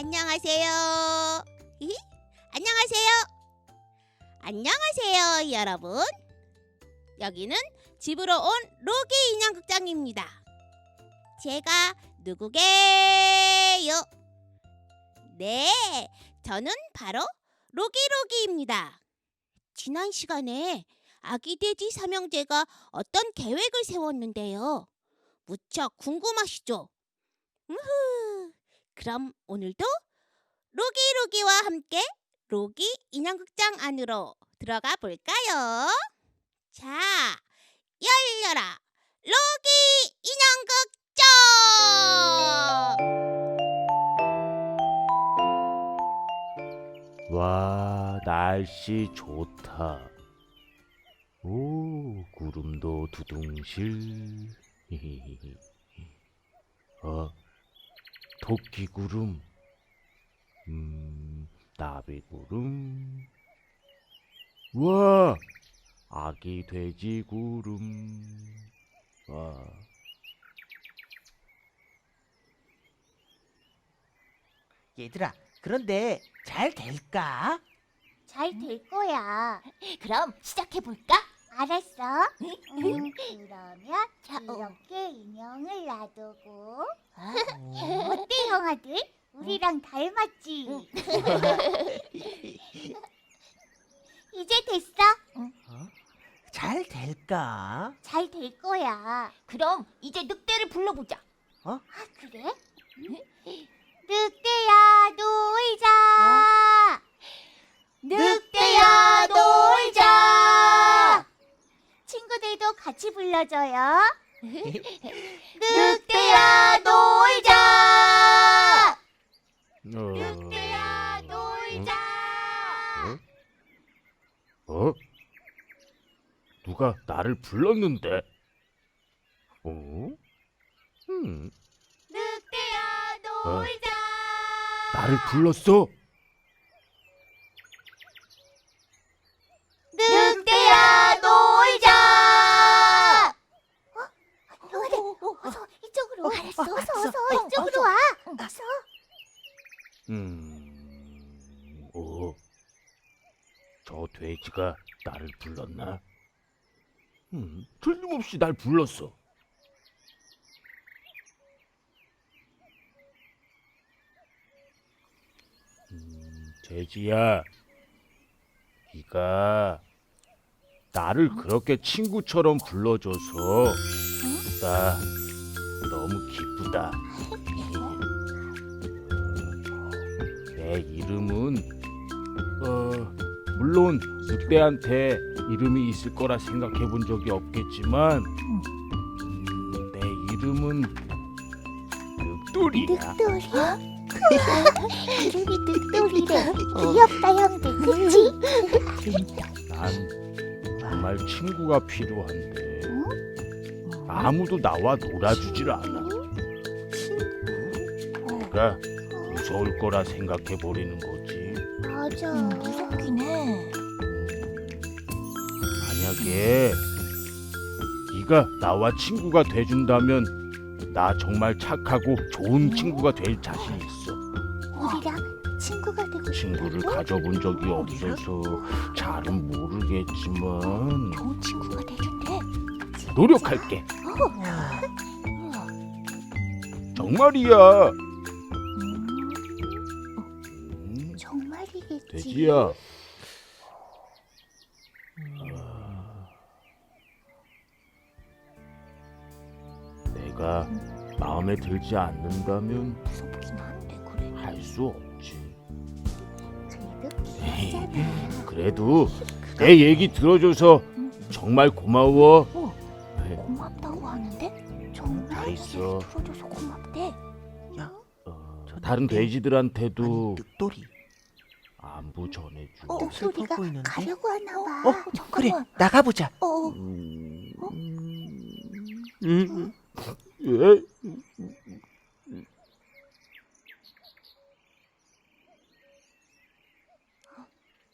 안녕하세요. 히히. 안녕하세요. 안녕하세요, 여러분. 여기는 집으로 온 로기 인형 극장입니다. 제가 누구게요? 네, 저는 바로 로기로기입니다. 지난 시간에 아기 돼지 삼형제가 어떤 계획을 세웠는데요. 무척 궁금하시죠? 우후. 그럼 오늘도 로기 로기와 함께 로기 인형극장 안으로 들어가 볼까요? 자, 열려라! 로기 인형극장! 와, 날씨 좋다. 오, 구름도 두둥실. 어, 토끼 구름. 음, 나비 구름. 와, 아기 돼지 구름. 와. 얘들아, 그런데 잘 될까? 잘 될 거야. 그럼 시작해 볼까? 알았어. 음, 그러면 자, 어. 이렇게 인형을 놔두고 아, 어때 형아들? 우리랑 닮았지? 이제 됐어. 잘 될까? 잘 될 거야. 그럼 이제 늑대를 불러보자. 아 그래? 늑대야 놀자. 늑대야 놀자. 친구들도 같이 불러줘요. 늑대야 놀자. 어, 늑대야 놀자. 어? 누가 나를 불렀는데? 어? 음, 늑대야 어. 놀자. 나를 불렀어? 어서. 어서 어, 이쪽으로 어, 와. 어서. 음, 오, 저 돼지가 나를 불렀나? 음, 틀림없이 날 불렀어. 음, 돼지야, 네가 나를 그렇게 친구처럼 불러줘서 나 너무 기쁘다. 내 이름은 어 물론 늑대한테 이름이 있을 거라 생각해 본 적이 없겠지만 음, 내 이름은 늑돌이야. 늑돌이야? 이름이 늑돌이래. 귀엽다 형들, 그치? 난 정말 친구가 필요한데 아무도 나와 놀아주질 않아. 그러니까 무서울 거라 생각해 버리는 거지. 맞아. 음, 무섭긴 해. 만약에 네가 나와 친구가 돼준다면 나 정말 착하고 좋은 친구가 될 자신 있어. 우리랑 친구가 되고 친구를 싶다고? 가져본 적이 없어서 잘은 모르겠지만 좋은 친구가 돼준대. 노력할게. 야, 정말이야. 음, 정말이겠지. 돼지야. 아, 내가 마음에 들지 않는다면 무섭긴 한데 그래. 할 수 없지. 그래도 귀엽잖아. 그래도 내 얘기 들어줘서 정말 고마워. 다른 늑대. 돼지들한테도 아니, 늑돌이. 안부 전해줘. 어, 슬퍼 늑돌이가 보이는데? 가려고 하나 봐. 어, 그래, 나가보자. 어. 음, 음, 예?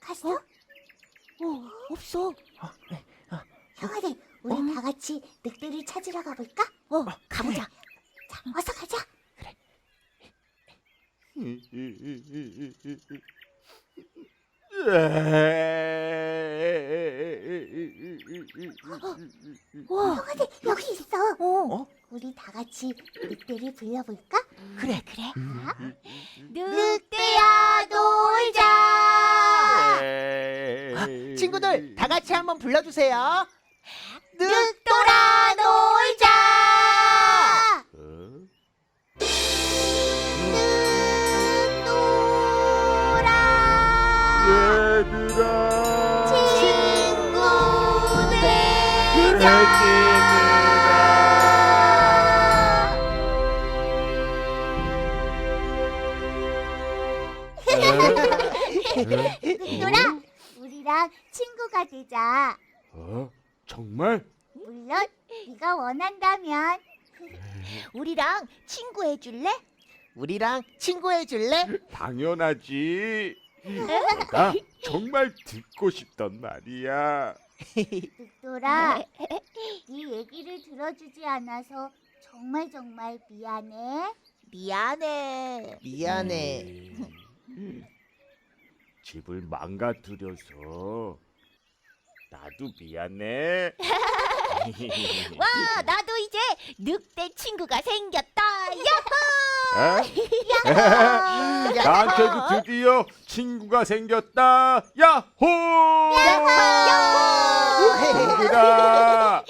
갔어? 어, 없어. 어, 네. 형아들, 우리 다 같이 늑대를 찾으러 가볼까? 어, 가보자. 자, 어서 가자. 와, 형아들 여기 있어. 어, 우리 다 같이 늑대를 불러볼까? 그래. 그래. 늑대야 놀자. 아, 친구들 다 같이 한번 불러주세요. 늑돌아 늑돌아 우리랑 친구가 되자. 어? 정말? 물론 네가 원한다면. 우리랑 친구 해 줄래? 우리랑 친구 해 줄래? 당연하지 내가 정말 듣고 싶단 말이야 늑돌아, 네 얘기를 들어주지 않아서 정말 정말 미안해. 미안해. 미안해. 집을 망가뜨려서 나도 미안해 와, 나도 이제 늑대 친구가 생겼다. 야! 에? 나한테도 드디어 친구가 생겼다. 야호! 댕그라.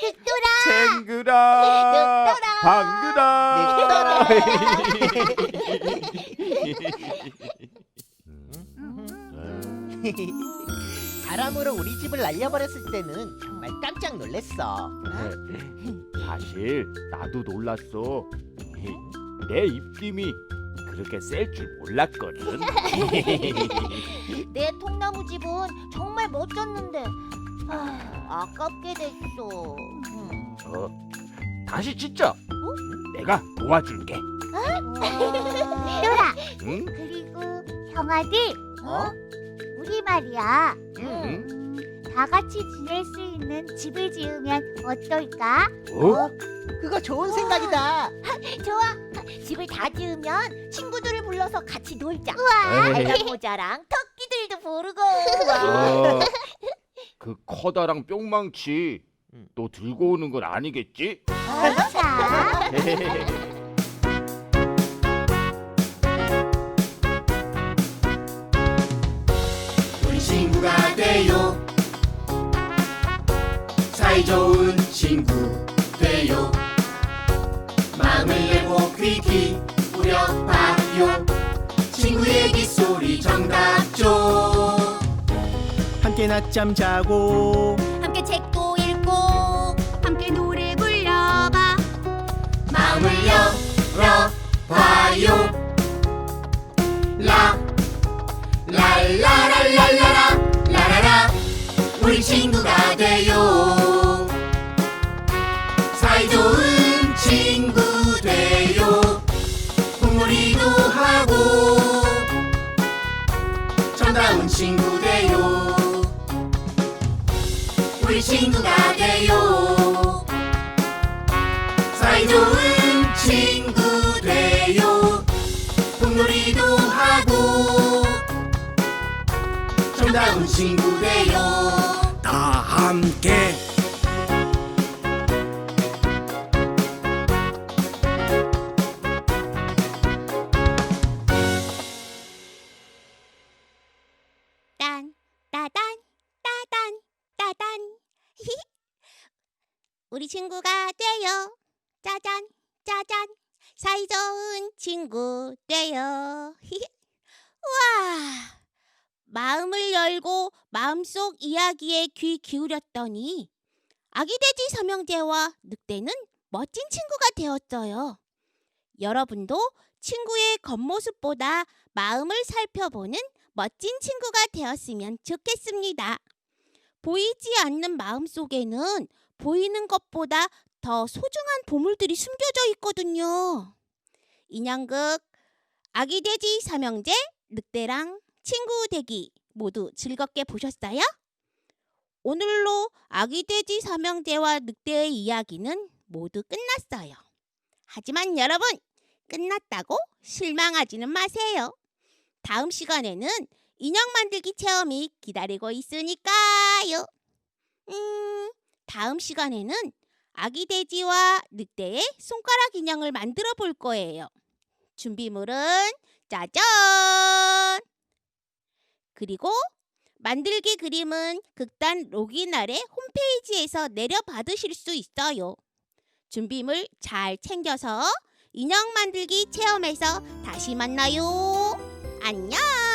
챙그라. 방그라. 바람으로 우리 집을 날려버렸을 때는 정말 깜짝 놀랐어. 사실 나도 놀랐어 내 입김이 그렇게 셀 줄 몰랐거든 내 통나무 집은 정말 멋졌는데 아, 아깝게 됐어. 음. 어, 다시 짓자 내가 도와줄게 늑돌아, 응? 그리고 형아들, 어? 우리 말이야. 응. 음, 다 같이 지낼 수 있는 집을 지으면 어떨까? 어? 그거 좋은 생각이다. 좋아. 집을 다 지으면 친구들을 불러서 같이 놀자. 에이. 알람 모자랑 토끼들도 부르고. 어, 그 커다란 뿅망치 응. 또 들고 오는 건 아니겠지? 자, 함께 낮잠 자고. 함께 책도 읽고 함께 노래 불러봐. 마음을 열어봐요. 라 랄라 정다운 친구 돼요. 다 함께. 딴 따단 따단 따단. 우리 친구가 돼요. 짜잔 짜잔. 사이좋은 친구 돼요. 와 마음을 열고 마음속 이야기에 귀 기울였더니 아기 돼지 삼형제와 늑대는 멋진 친구가 되었어요. 여러분도 친구의 겉모습보다 마음을 살펴보는 멋진 친구가 되었으면 좋겠습니다. 보이지 않는 마음 속에는 보이는 것보다 더 소중한 보물들이 숨겨져 있거든요. 인형극 아기 돼지 삼형제 늑대랑 친구 되기 모두 즐겁게 보셨어요? 오늘로 아기 돼지 삼형제와 늑대의 이야기는 모두 끝났어요. 하지만 여러분 끝났다고 실망하지는 마세요. 다음 시간에는 인형 만들기 체험이 기다리고 있으니까요. 음, 다음 시간에는 아기 돼지와 늑대의 손가락 인형을 만들어 볼 거예요. 준비물은 짜잔! 그리고 만들기 그림은 극단 로긴 아래 홈페이지에서 내려 받으실 수 있어요. 준비물 잘 챙겨서 인형 만들기 체험에서 다시 만나요. 안녕!